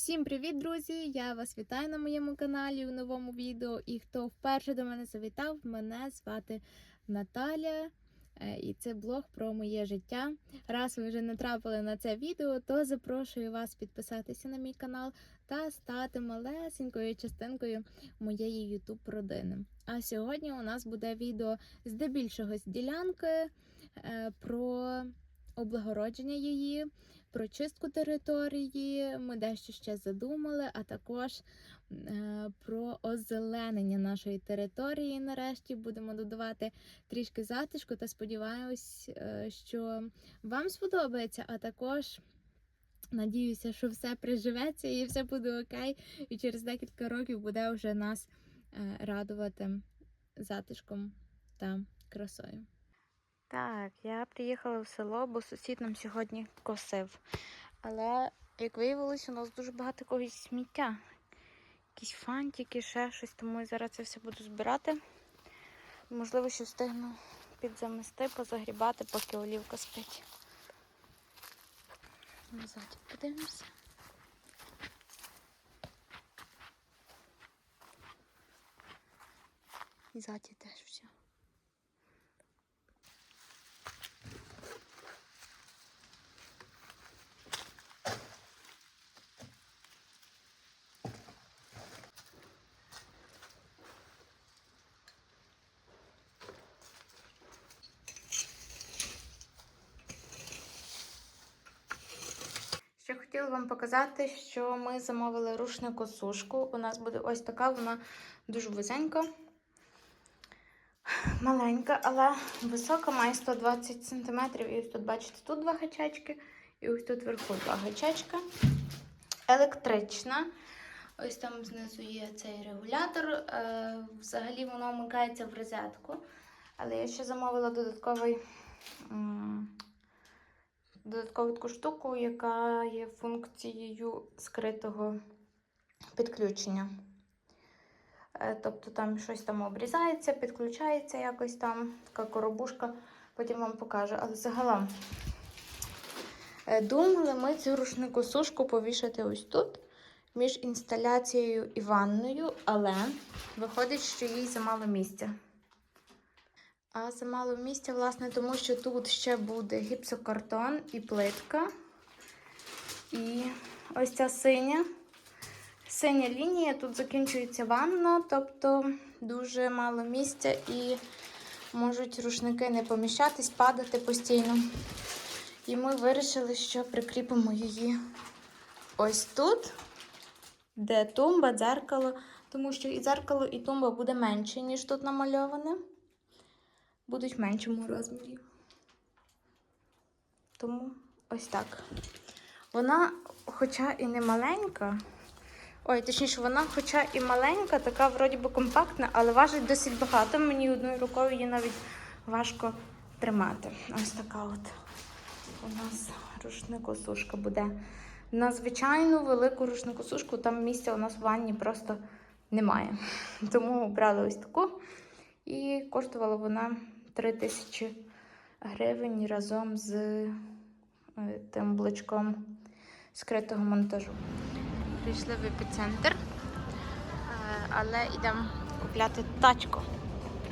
Всім привіт, друзі! Я вас вітаю на моєму каналі у новому відео. І хто вперше до мене завітав, мене звати Наталя. е, І це блог про моє життя. Раз ви вже натрапили на це відео, то запрошую вас підписатися на мій канал та стати малесенькою частинкою моєї YouTube родини. А сьогодні у нас буде відео здебільшого з ділянки е, про облагородження її, про чистку території. Ми дещо ще задумали, а також е, про озеленення нашої території. Нарешті будемо додавати трішки затишку та сподіваюсь, е, що вам сподобається, а також. Надіюся, що все приживеться і все буде окей, і через декілька років буде вже нас е, радувати затишком та красою. Так, я приїхала в село, бо сусід нам сьогодні косив. Але, як виявилось, у нас дуже багато якогось сміття. Якісь фантики, ще щось, тому я зараз це все буду збирати. Можливо, ще встигну підзамести, позагрібати, поки олівка спить. Назад подивимося. І ззаді теж все. Ще хотіла вам показати, що ми замовили рушнику сушку. У нас буде ось така, вона дуже вузенька, маленька, але висока, має 120 см. І ось тут, бачите, тут два гачечки, і ось тут вверху два гачечка. Електрична. Ось там знизу є цей регулятор. Е, Взагалі воно вмикається в розетку. Але я ще замовила додатковий. Додаткову таку штуку, яка є функцією скритого підключення. Е, Тобто там щось там обрізається, підключається якось там, така коробушка, потім вам покажу. Але загалом е, думали ми цю рушнику сушку повішати ось тут, між інсталяцією і ванною, але виходить, що їй замало місця. А замало місця, власне, тому що тут ще буде гіпсокартон і плитка. І ось ця синя. Синя лінія, тут закінчується ванна, тобто дуже мало місця і можуть рушники не поміщатись, падати постійно. І ми вирішили, що прикріпимо її ось тут, де тумба, дзеркало, тому що і дзеркало, і тумба буде менше, ніж тут намальоване будуть в меншому розмірі. Тому ось так. Вона, хоча і не маленька, ой, точніше, вона, хоча і маленька, така вроді би компактна, але важить досить багато. Мені одною рукою її навіть важко тримати. Ось така от у нас рушникосушка буде. На звичайну велику рушникосушку там місця у нас в ванні просто немає. Тому брали ось таку. І коштувала вона 3 тисячі гривень разом з е, тим блочком скритого монтажу. Прийшли в епіцентр, е, але йдемо купляти тачку.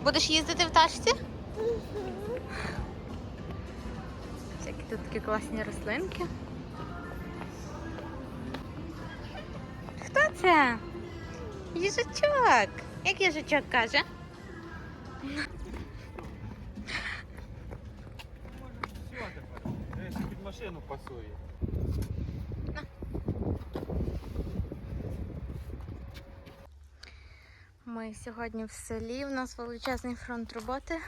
Будеш їздити в тачці? Всякі тут такі класні рослинки. Хто це? Їжачок. Як їжачок каже? Машину пасує. Ми сьогодні в селі. У нас величезний фронт роботи.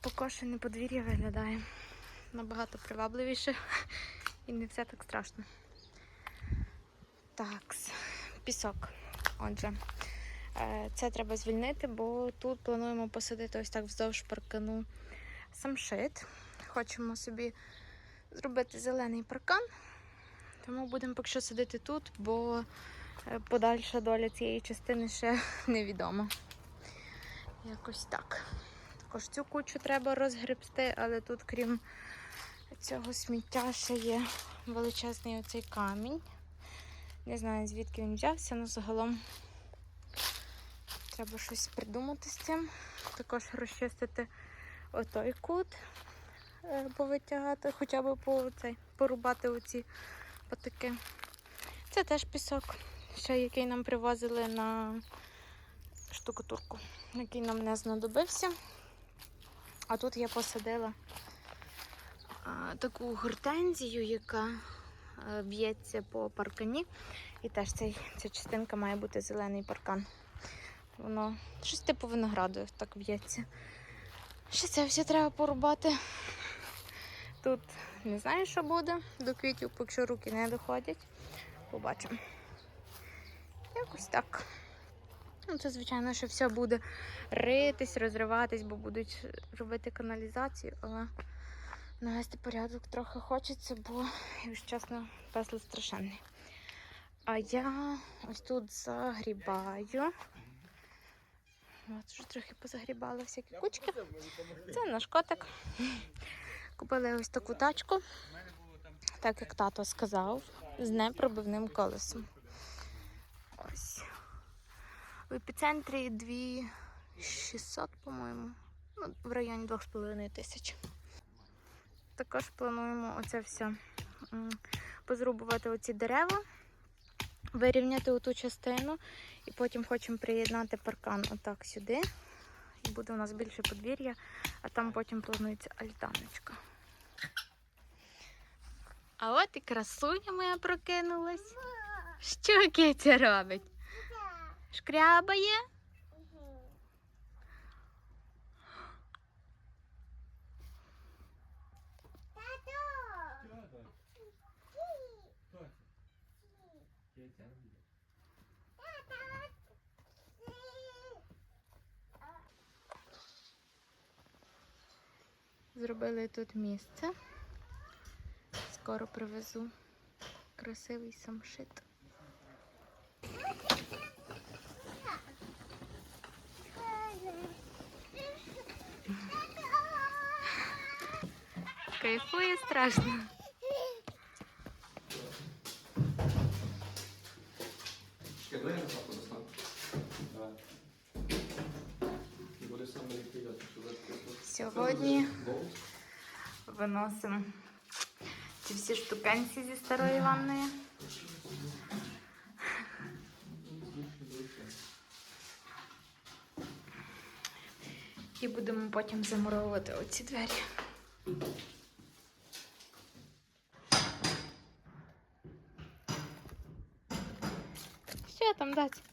Покошене подвір'я виглядає набагато привабливіше і не все так страшно. Так, пісок. Отже, е, це треба звільнити, бо тут плануємо посадити ось так вздовж паркану самшит. Хочемо собі зробити зелений паркан, тому будемо поки що садити тут, бо е, подальша доля цієї частини ще невідома. Якось так. Також цю кучу треба розгребсти, але тут, крім цього сміття, ще є величезний оцей камінь. Не знаю, звідки він взявся, але загалом треба щось придумати з цим. Також розчистити отой кут, повитягати, хоча б по цей, порубати оці потики. Це теж пісок, ще який нам привозили на штукатурку, який нам не знадобився. А тут я посадила а, таку гортензію, яка е, б'ється по паркані. І теж цей, ця частинка має бути зелений паркан. Воно щось типу винограду так б'ється. Ще це все треба порубати. Тут не знаю, що буде. До квітів, поки руки не доходять. Побачимо. Якось так. Ну, це, звичайно, що все буде ритись, розриватись, бо будуть робити каналізацію, але навести порядок трохи хочеться, бо, якщо чесно, песло страшенний. А я ось тут загрібаю. От вже трохи позагрібала всякі кучки. Це наш котик. Купили ось таку тачку, так як тато сказав, з непробивним колесом. Ось. В епіцентрі 2600, по-моєму. Ну, в районі 2,5 тисяч. Також плануємо оце все позрубувати оці дерева, вирівняти оту частину, і потім хочемо приєднати паркан отак сюди. І буде у нас більше подвір'я, а там потім планується альтаночка. А от і красуня моя прокинулась. Що киця робить? Шкрябає? Зробили тут місце. Скоро привезу красивий самшит. Кайфує страшно. Сьогодні виносимо ці всі штукенці зі старої ванної. І будемо потім замуровувати оці двері. Що там дати?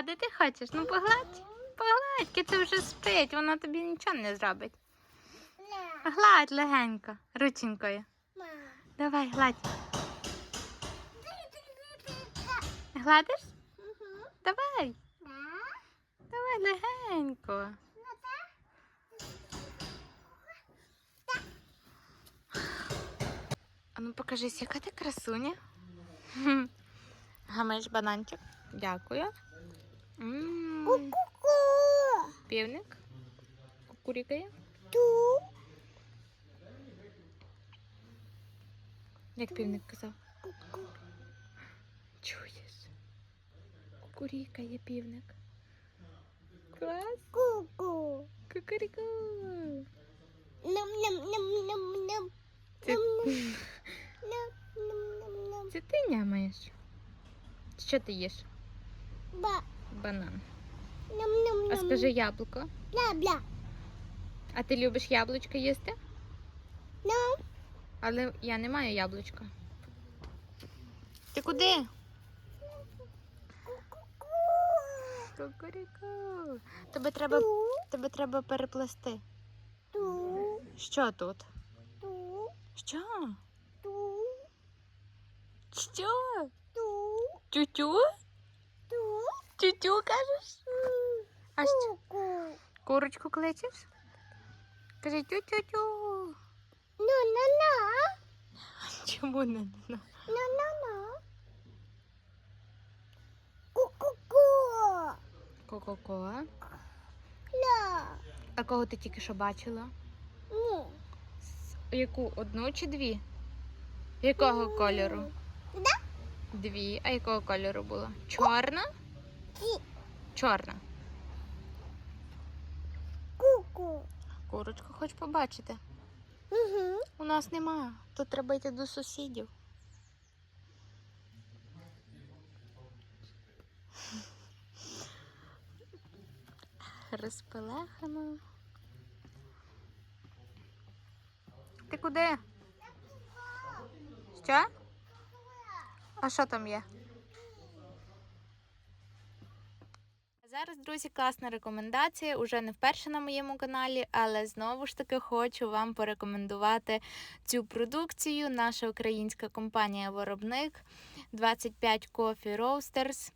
Гладити хочеш? Ну погладь. Погладь, киця вже спить, вона тобі нічого не зробить. Гладь легенько, рученькою. Давай, гладь. Гладиш? Давай. Давай легенько. А ну покажись, яка ти красуня. Хм. Гамеш бананчик. Дякую. М, Півник. Кукурікає. Як півник казав? Чуєш? Кукурікає півник. Клас. Кукуріку. Це, це ти нямаєш? Що ти їш? Банан. А скажи яблуко. Бля-бля. А ти любиш яблучко їсти? Ну, Але я не маю яблучка. Ти куди? Кукуріку. Тебе треба, тебе треба переплести. ту, Що тут? ту, Що? ту, Що? ту, Тютю? Тютю кажеш? А що? Курочку кличеш? Кажи тю-тю-тю. Ну, на-на, Чому не? не- на-на-на. Ку-ку-ку. Ко-ко-ко. Ля. А кого ти тільки що бачила? Ну, Яку? Одну чи дві? Якого кольору? Да. Дві. А якого кольору було? Чорна? Чорна. Ку-ку. Курочку хоч побачити. Угу. У нас немає. Тут треба йти до сусідів. Розпелехана. Ти куди? Що? А що там є? Зараз, друзі, класна рекомендація. Уже не вперше на моєму каналі, але знову ж таки хочу вам порекомендувати цю продукцію. Наша українська компанія-виробник 25 Coffee Roasters.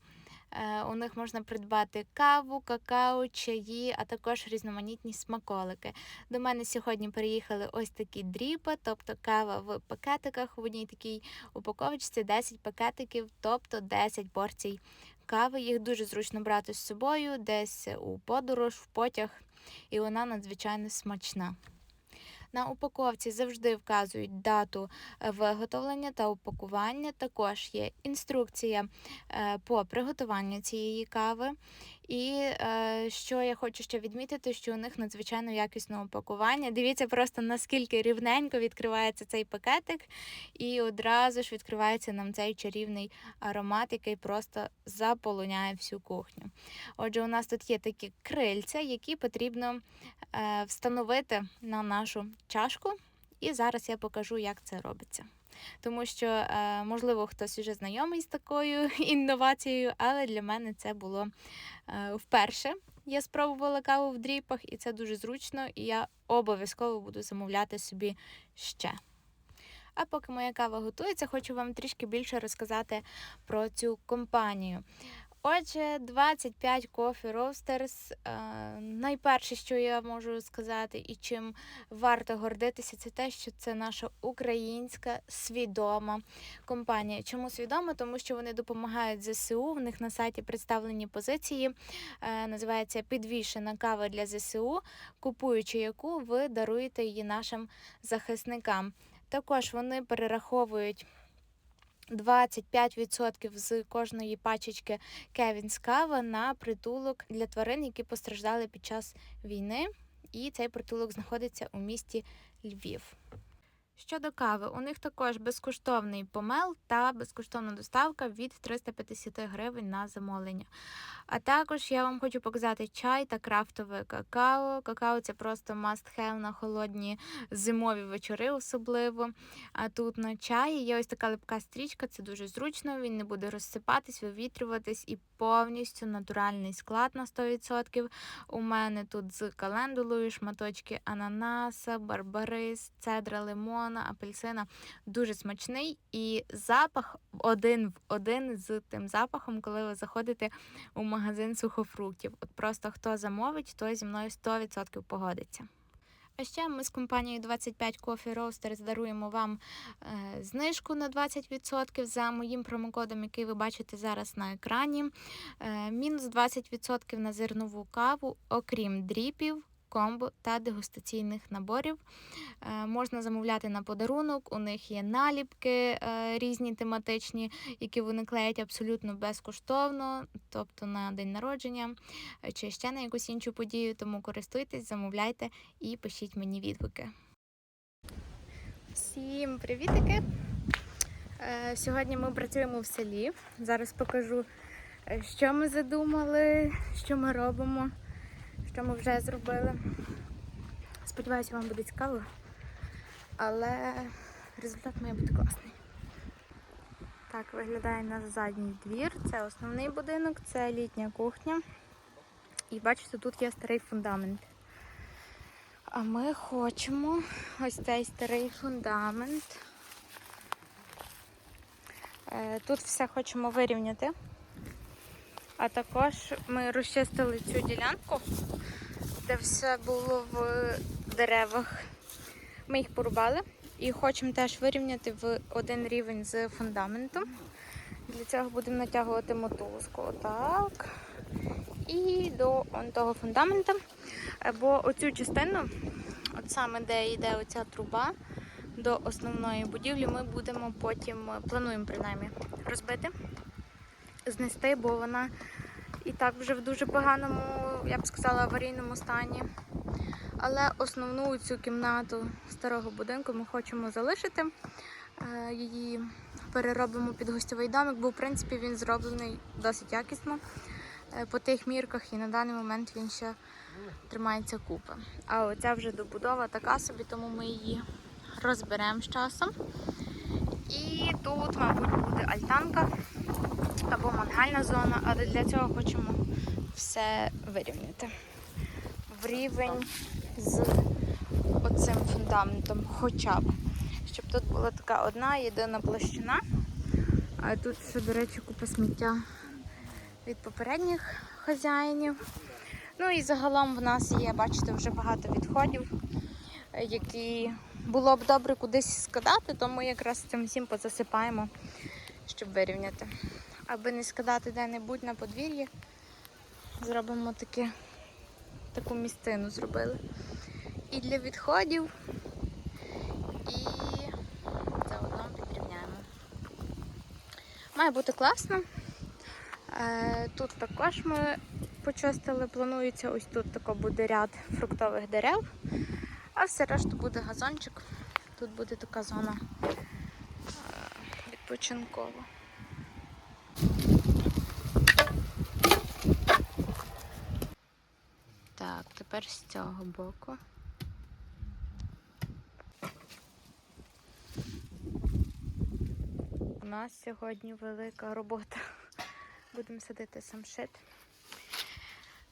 Е, У них можна придбати каву, какао, чаї, а також різноманітні смаколики. До мене сьогодні переїхали ось такі дріпи, тобто кава в пакетиках. В одній такій упаковочці 10 пакетиків, тобто 10 порцій кави. Їх дуже зручно брати з собою, десь у подорож, в потяг, і вона надзвичайно смачна. На упаковці завжди вказують дату е, виготовлення та упакування. Також є інструкція е, по приготуванню цієї кави. І е, що я хочу ще відмітити, що у них надзвичайно якісне упакування. Дивіться просто наскільки рівненько відкривається цей пакетик, і одразу ж відкривається нам цей чарівний аромат, який просто заполоняє всю кухню. Отже, у нас тут є такі крильця, які потрібно е, встановити на нашу чашку. І зараз я покажу, як це робиться. Тому що, е, можливо, хтось вже знайомий з такою інновацією, але для мене це було е, вперше. Я спробувала каву в дріпах, і це дуже зручно, і я обов'язково буду замовляти собі ще. А поки моя кава готується, хочу вам трішки більше розказати про цю компанію. Отже, 25 Coffee Roasters. Найперше, що я можу сказати, і чим варто гордитися, це те, що це наша українська свідома компанія. Чому свідома? Тому що вони допомагають ЗСУ. В них на сайті представлені позиції. Е, називається Підвішена кава для ЗСУ, купуючи яку ви даруєте її нашим захисникам. Також вони перераховують. 25% з кожної пачечки Кевінс кава на притулок для тварин, які постраждали під час війни. І цей притулок знаходиться у місті Львів. Щодо кави, у них також безкоштовний помел та безкоштовна доставка від 350 гривень на замовлення. А також я вам хочу показати чай та крафтове какао. Какао це просто must have на холодні зимові вечори, особливо. А тут на чаї є ось така липка стрічка, це дуже зручно, він не буде розсипатись, вивітрюватись і повністю натуральний склад на 100%. У мене тут з календулою шматочки ананаса, барбарис, цедра лимона, апельсина. Дуже смачний і запах один в один з тим запахом, коли ви заходите у магазин сухофруктів. От просто хто замовить, той зі мною 100% погодиться. А ще ми з компанією 25 Coffee Roasters даруємо вам е, знижку на 20% за моїм промокодом, який ви бачите зараз на екрані. Е, мінус 20% на зернову каву, окрім дріпів. Комбо та дегустаційних наборів Е, можна замовляти на подарунок. У них є наліпки е, різні тематичні, які вони клеять абсолютно безкоштовно, тобто на день народження е, чи ще на якусь іншу подію. Тому користуйтесь, замовляйте і пишіть мені відгуки. Всім привітики! Сьогодні ми працюємо в селі. Зараз покажу, що ми задумали, що ми робимо, що ми вже зробили. Сподіваюся, вам буде цікаво, але результат має бути класний. Так виглядає наш задній двір. Це основний будинок, це літня кухня. І бачите, тут є старий фундамент. А ми хочемо ось цей старий фундамент. Е, Тут все хочемо вирівняти. А також ми розчистили цю ділянку, де все було в деревах. Ми їх порубали і хочемо теж вирівняти в один рівень з фундаментом. Для цього будемо натягувати мотузку. Отак. І до он того фундамента. Бо оцю частину, от саме де йде оця труба, до основної будівлі ми будемо потім, плануємо принаймні, розбити, знести, бо вона і так вже в дуже поганому, я б сказала, аварійному стані. Але основну цю кімнату старого будинку ми хочемо залишити. Е, Її переробимо під гостьовий домик, бо в принципі він зроблений досить якісно е, по тих мірках, і на даний момент він ще тримається купи. А оця вже добудова така собі, тому ми її розберемо з часом. І тут, мабуть, буде альтанка або мангальна зона, але для цього хочемо все вирівняти в рівень з оцим фундаментом, хоча б. Щоб тут була така одна єдина площина. А тут ще, до речі, купа сміття від попередніх хазяїнів. Ну і загалом в нас є, бачите, вже багато відходів, які було б добре кудись скидати, то ми якраз цим всім позасипаємо, щоб вирівняти. Аби не скидати де-небудь на подвір'ї, зробимо таке, таку місцину зробили. І для відходів, і заодно підрівняємо. Має бути класно. Е, Тут також ми почистили, планується ось тут тако буде ряд фруктових дерев, а все решту буде газончик. Тут буде така зона е, відпочинкова. Так, тепер з цього боку. У нас сьогодні велика робота. Будемо садити самшит.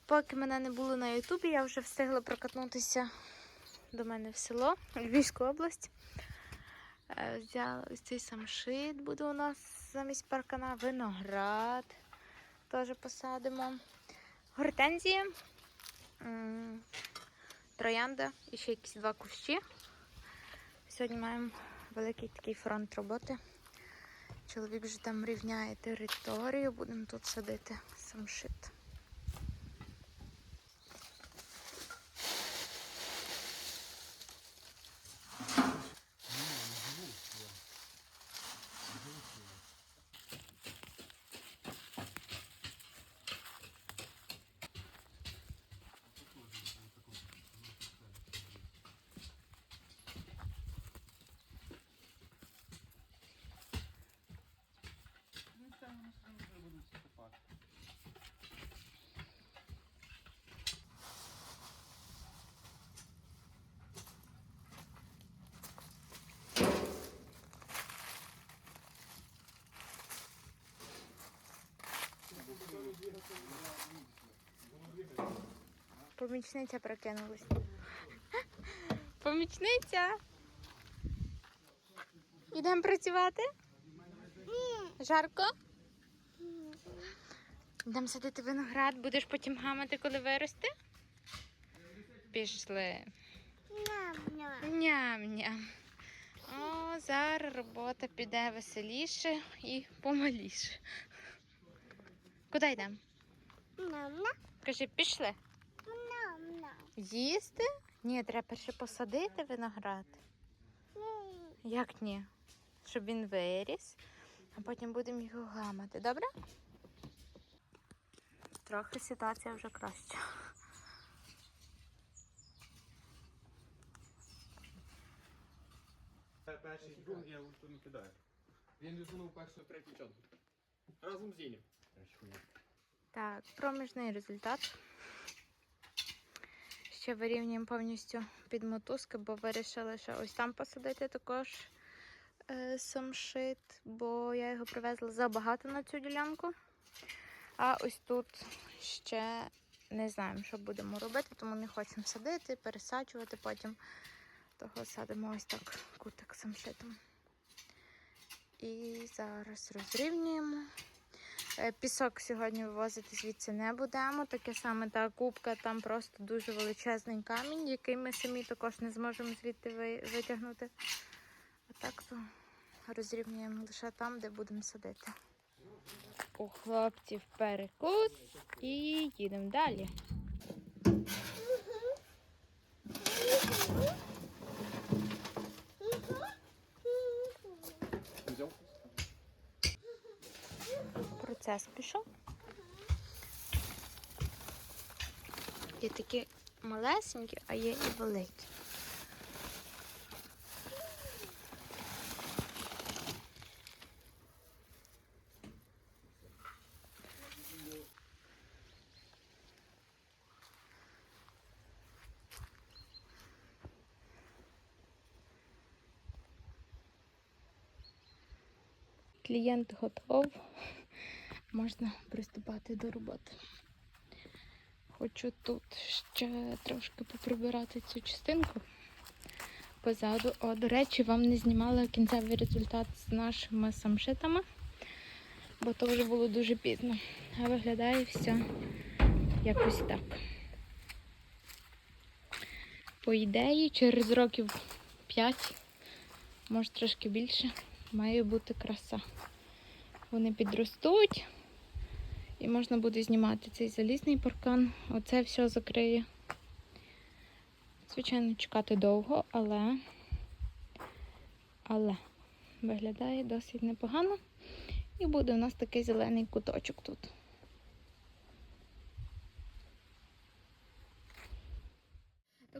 Поки мене не було на Ютубі, я вже встигла прокатнутися до мене в село, Львівську область. Е, Взяла ось цей самшит, буде у нас замість паркана, виноград теж посадимо. Гортензії, троянда і ще якісь два кущі. Сьогодні маємо великий такий фронт роботи. Чоловік вже там рівняє територію, будемо тут садити самшит. Ну і це вони собі вже будуть засипати. Помічниця прокинулась. Помічниця. Ідемо працювати? Жарко? Йдемо садити виноград, будеш потім гамати, коли виросте? Пішли. Ням-ням. Ням-ням. О, зараз робота піде веселіше і помаліше. Куди йдемо? Ням-ням. Кажи, пішли. Їсти? Ні, треба перше посадити виноград. Як ні? Щоб він виріс, а потім будемо його гамати, добре? Трохи ситуація вже краща. Це перший друг, я тут не кидаю. Він відсунув першу третю чотку. Разом з Діню. Так, проміжний результат. Ще вирівнюємо повністю під мотузки, бо вирішили, що ось там посадити також е, самшит, бо я його привезла забагато на цю ділянку. А ось тут ще не знаємо, що будемо робити, тому не хочемо садити, пересаджувати потім. Того садимо ось так кутик самшитом. І зараз розрівнюємо. Е, Пісок сьогодні вивозити звідси не будемо. Таке саме та кубка, там просто дуже величезний камінь, який ми самі також не зможемо звідти витягнути. А так то розрівнюємо лише там, де будемо садити. У хлопців перекус і їдемо далі. Процес пішов. Є такі малесенькі, а є і великі. Клієнт готов. Можна приступати до роботи. Хочу тут ще трошки поприбирати цю частинку позаду. О, до речі, вам не знімала кінцевий результат з нашими самшитами, бо то вже було дуже пізно. А виглядає все якось так. По ідеї, через років 5, може трошки більше, має бути краса. Вони підростуть. І можна буде знімати цей залізний паркан. Оце все закриє. Звичайно, чекати довго, але, але виглядає досить непогано. І буде у нас такий зелений куточок тут.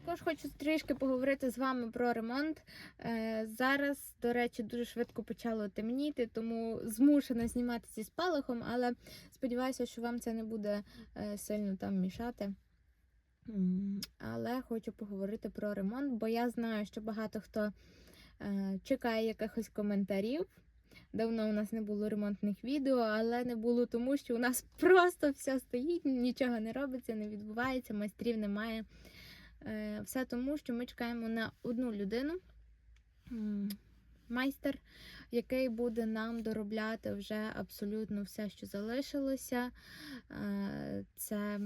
Також хочу трішки поговорити з вами про ремонт. Е, Зараз, до речі, дуже швидко почало темніти, тому змушена знімати зі спалахом, але сподіваюся, що вам це не буде е, сильно там мішати. Але хочу поговорити про ремонт, бо я знаю, що багато хто е, чекає якихось коментарів. Давно у нас не було ремонтних відео, але не було тому, що у нас просто все стоїть, нічого не робиться, не відбувається, майстрів немає. Е, Все тому, що ми чекаємо на одну людину, майстер, який буде нам доробляти вже абсолютно все, що залишилося. Е, Це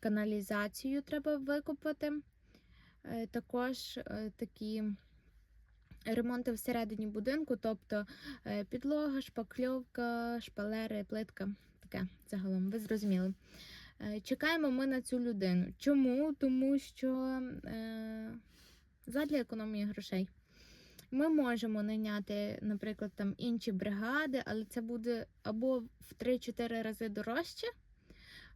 каналізацію треба викопати. Е, Також такі ремонти всередині будинку, тобто підлога, шпакльовка, шпалери, плитка. Таке загалом, ви зрозуміли. Е, Чекаємо ми на цю людину. Чому? Тому що е, задля економії грошей. Ми можемо найняти, наприклад, там інші бригади, але це буде або в 3-4 рази дорожче,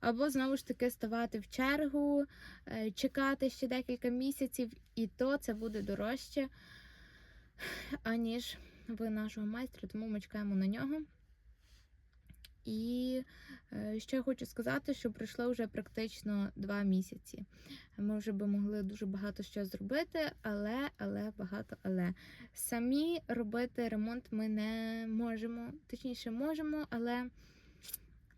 або знову ж таки ставати в чергу, е, чекати ще декілька місяців, і то це буде дорожче, аніж ви нашого майстра, тому ми чекаємо на нього. І е, ще хочу сказати, що пройшло вже практично два місяці. Ми вже би могли дуже багато що зробити, але, але, багато але. Самі робити ремонт ми не можемо. Точніше, можемо, але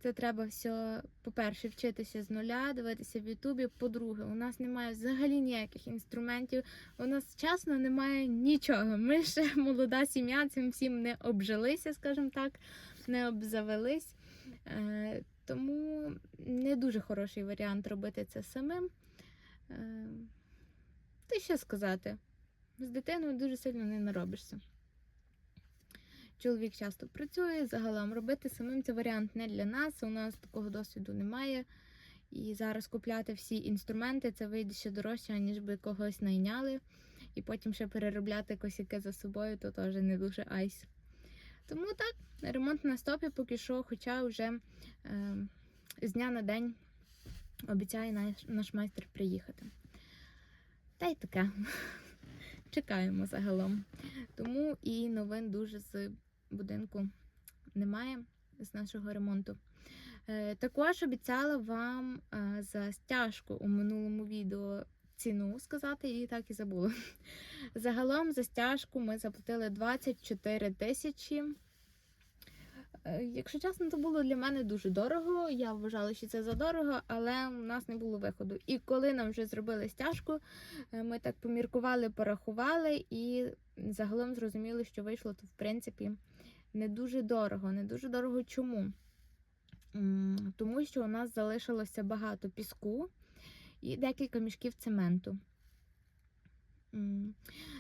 це треба все, по-перше, вчитися з нуля, дивитися в Ютубі. По-друге, у нас немає взагалі ніяких інструментів. У нас чесно немає нічого. Ми ще молода сім'я, цим всім не обжилися, скажімо так, не обзавелись. Е, Тому не дуже хороший варіант робити це самим. Е, Та що сказати? З дитиною дуже сильно не наробишся. Чоловік часто працює, загалом робити самим це варіант не для нас. У нас такого досвіду немає. І зараз купляти всі інструменти це вийде ще дорожче, ніж би когось найняли. І потім ще переробляти косяки за собою, то теж не дуже айс. Тому так, ремонт на стопі поки що, хоча вже е, з дня на день обіцяє наш, наш майстер приїхати. Та й таке. Чекаємо загалом. Тому і новин дуже з будинку немає з нашого ремонту. Е, Також обіцяла вам е, за стяжку у минулому відео ціну сказати, і так і забула. Загалом за стяжку ми заплатили 24 тисячі. Е, Якщо чесно, то було для мене дуже дорого. Я вважала, що це задорого, але у нас не було виходу. І коли нам вже зробили стяжку, е, ми так поміркували, порахували і загалом зрозуміли, що вийшло то, в принципі, не дуже дорого. Не дуже дорого чому? Тому що у нас залишилося багато піску і декілька мішків цементу.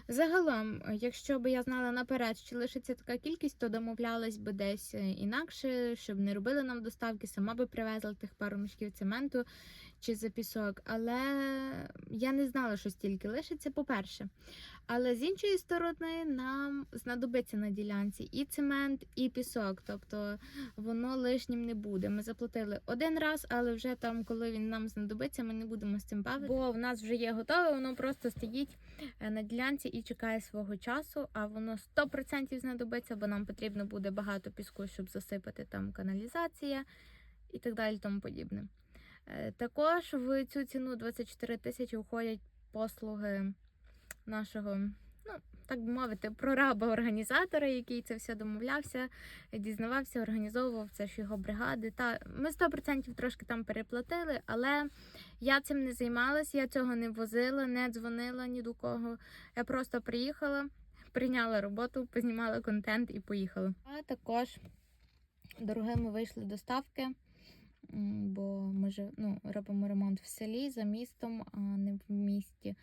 Загалом, якщо б я знала наперед, що лишиться така кількість, то домовлялась би десь е, інакше, щоб не робили нам доставки, сама би привезла тих пару мішків цементу. Чи за пісок, але я не знала, що стільки лишиться, по-перше. Але з іншої сторони, нам знадобиться на ділянці і цемент, і пісок. Тобто воно лишнім не буде. Ми заплатили один раз, але вже там, коли він нам знадобиться, ми не будемо з цим бавити. Бо в нас вже є готове, воно просто стоїть е, на ділянці і чекає свого часу. А воно 100% знадобиться, бо нам потрібно буде багато піску, щоб засипати там каналізація і так далі, тому подібне. Е, Також в цю ціну 24 тисячі входять послуги нашого, ну так би мовити, прораба організатора, який це все домовлявся, дізнавався, організовував це ж його бригади. Та ми 100% трошки там переплатили, але я цим не займалась, я цього не возила, не дзвонила ні до кого. Я просто приїхала, прийняла роботу, познімала контент і поїхала. А також дорогими вийшли доставки. Бо ми ж ну, робимо ремонт в селі за містом, а не в місті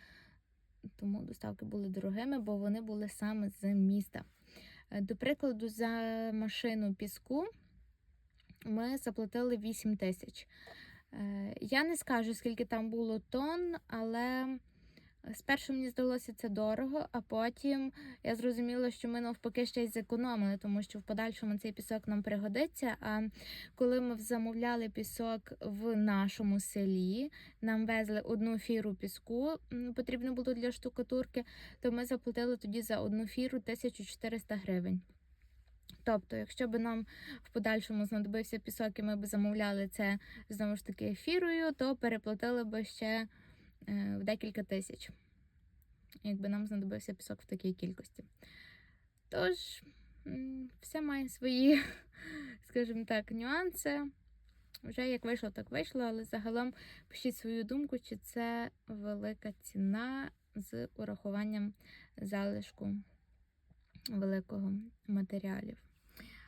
тому доставки були дорогими, бо вони були саме з міста. Е, До прикладу, за машину піску ми заплатили 8 тисяч. Е, Я не скажу, скільки там було тонн, але спершу мені здалося це дорого, а потім я зрозуміла, що ми навпаки ще й зекономили, тому що в подальшому цей пісок нам пригодиться. А коли ми замовляли пісок в нашому селі, нам везли одну фіру піску, потрібно було для штукатурки, то ми заплатили тоді за одну фіру 1400 гривень. Тобто, якщо б нам в подальшому знадобився пісок, і ми б замовляли це знову ж таки фірою, то переплатили б ще в декілька тисяч, якби нам знадобився пісок в такій кількості. Тож, все має свої, скажімо так, нюанси. Вже як вийшло, так вийшло, але загалом пишіть свою думку, чи це велика ціна з урахуванням залишку великого матеріалів.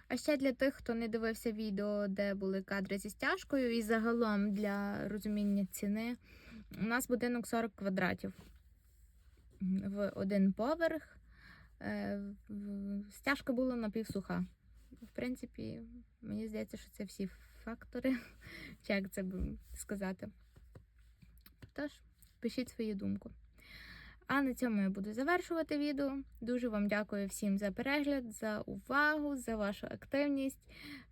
А ще для тих, хто не дивився відео, де були кадри зі стяжкою, і загалом для розуміння ціни, у нас будинок 40 квадратів в один поверх. Е, Стяжка була напівсуха. В принципі, мені здається, що це всі фактори, чи як це сказати. Тож, пишіть свою думку. А на цьому я буду завершувати відео. Дуже вам дякую всім за перегляд, за увагу, за вашу активність.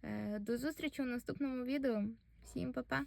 Е, До зустрічі у наступному відео. Всім па-па!